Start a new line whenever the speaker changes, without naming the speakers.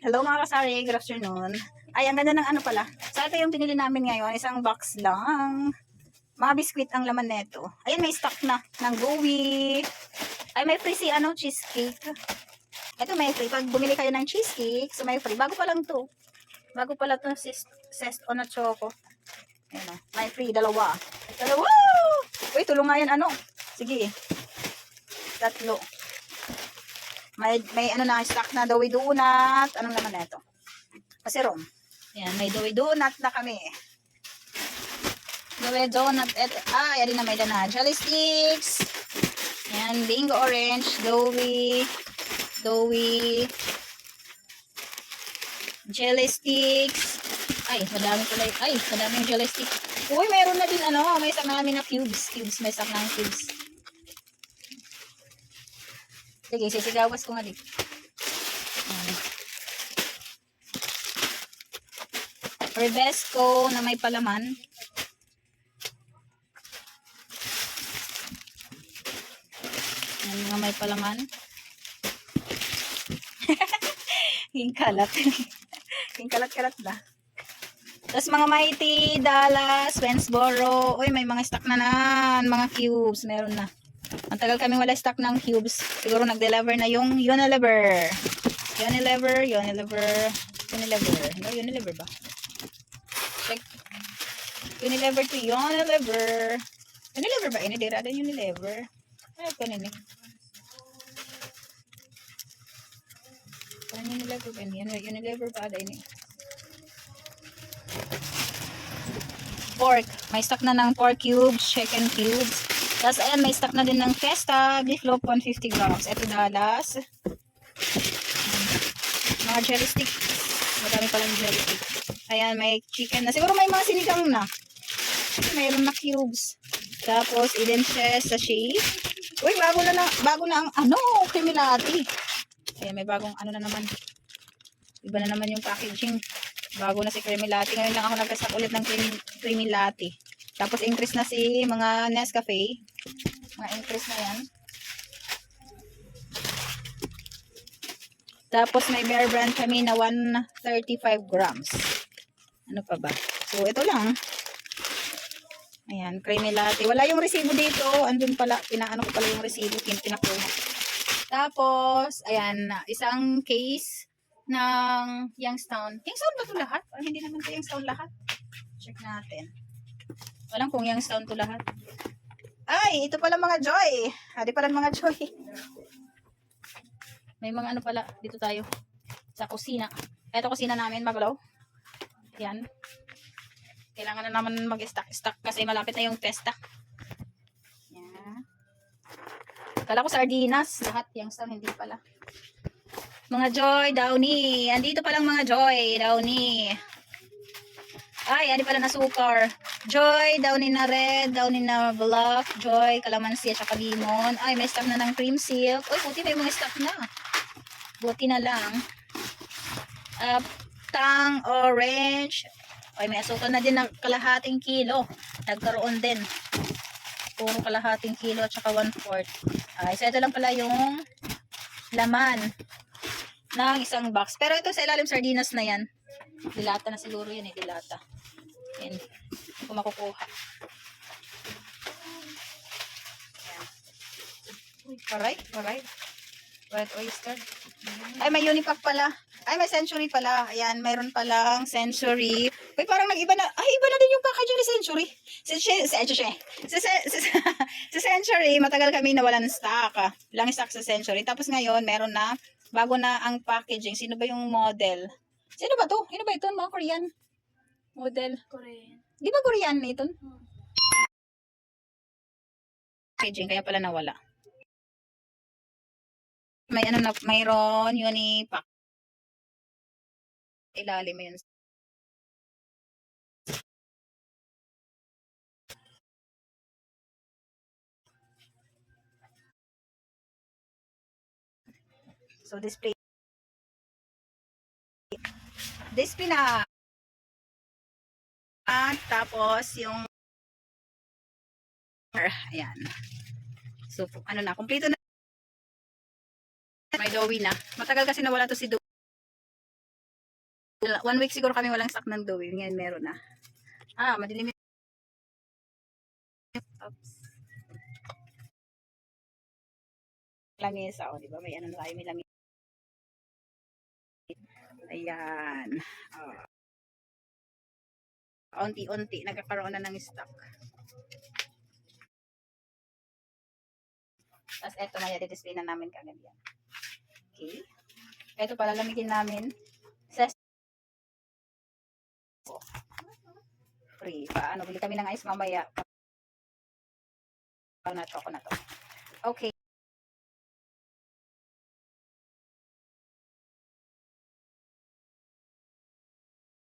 Hello mga kasari, good afternoon. Ay, ang ganda ng ano pala. Sa ito yung pinili namin ngayon, isang box lang. Mga biskwit ang laman neto. Ayan, may stock na ng gooey. Ay, may free si ano, cheesecake. Ito may free. Pag bumili kayo ng cheesecake, so may free. Bago pa lang to. Bago pala to si Zest on a choco. Ayan o. May free, dalawa. Dalawa! Uy, tulong nga yan, ano. Sige. Tatlo. May, may ano na, stock na doughy donut. Anong naman na ito? Kasi rom. Yan, may doughy donut na kami. Doughy donut. Et, ah, yan na may dana. Jelly sticks. Yan, bingo orange. Doughy. Doughy. Jelly sticks. Ay, madami pala. Ay, madami yung jelly sticks. Uy, mayroon na din ano. May na namin na cubes. Cubes, may stock ng cubes. Sige, sisigawas ko nga dito. Ayan. Revesco na may palaman. Yan mga may palaman. Yung kalat. Yung kalat-kalat ba? Tapos mga Mighty, Dallas, Wensboro. Uy, may mga stock na nan. Mga cubes, meron na. Ang tagal kami wala stock ng cubes. Siguro nag-deliver na yung Unilever. Unilever, Unilever, Unilever. No, Unilever ba? Check. Unilever to Unilever. Unilever ba? Ini dira ada Unilever. Ay, kanin eh. Parang Unilever ba? Unilever ba ada ini? Pork. May stock na ng pork cubes, chicken cubes. Tapos ayan, may stock na din ng Festa, beef loaf 150 grams. Ito Dallas. Mga jelly stick. Madami palang jelly stick. Ayan, may chicken na. Siguro may mga sinigang na. Mayroon na cubes. Tapos, Eden Chess sachet. Uy, bago na, na bago na ang ano, latte. Ayan, may bagong ano na naman. Iba na naman yung packaging. Bago na si creamy latte. Ngayon lang ako nagkasak ulit ng creamy, creamy latte. Tapos, increase na si mga Nescafe. Mga increase na yan. Tapos, may Bear Brand kami na 135 grams. Ano pa ba? So, ito lang. Ayan, creamy latte. Wala yung resibo dito. Andun pala, pinaano ko pala yung resibo. Pin pinakuha. Tapos, ayan, isang case ng Youngstown. Youngstown ba ito lahat? Or hindi naman ito Youngstown lahat? Check natin. Walang kung Youngstown to lahat. Ay, ito pala mga Joy. Adi pala mga Joy. May mga ano pala. Dito tayo. Sa kusina. Ito kusina namin, maglaw. Yan. Kailangan na naman mag-stock-stock kasi malapit na yung testa. Yan. Kala ko sardinas. Lahat Youngstown, hindi pala. Mga Joy, Downy. Andito palang mga Joy, Downy. Ay, ano pala na sukar. Joy, Downy na red, Downy na black, Joy, kalamansi at saka limon. Ay, may stock na ng cream silk. Uy, buti may mga stock na. Buti na lang. Uh, tang, orange. Ay, may asukal na din ng kalahating kilo. Nagkaroon din. Puro kalahating kilo at saka one-fourth. Ay, so ito lang pala yung laman ng isang box. Pero ito sa ilalim sardinas na yan. Dilata na siguro yan eh, dilata. Yan. Ko makukuha. Yan. Paray, paray. White oyster. Ay, may unipack pala. Ay, may century pala. Ayan, mayroon palang century. Uy, parang nag-iba na. Ay, iba na din yung packaging ni century. Si, si, si century, matagal kami nawalan ng stock. Ah. Lang stock sa century. Tapos ngayon, meron na, bago na ang packaging. Sino ba yung model? Sino ba to? Sino ba ito? Mga Korean? Model.
Korean.
Di ba Korean ito? Packaging, kaya pala nawala. May ano na, mayroon, unipack. Ilalim mo yun. So, display. Display na. At tapos yung ayan. So, ano na, kumpleto na. May doughy na. Matagal kasi nawala to si. Wala- One week siguro kami walang stock ng dough. Ngayon meron na. Ah, madilim. Oops. Lamesa, oh, di ba? May ano na may lamesa. Ayan. Oh. Unti-unti, nagkakaroon na ng stock. Tapos eto, maya, display na namin kagad yan. Okay. Eto pala, lamigin namin. Sa free. Paano, bili kami ng ice mamaya. Ano na to, ako na to. Okay.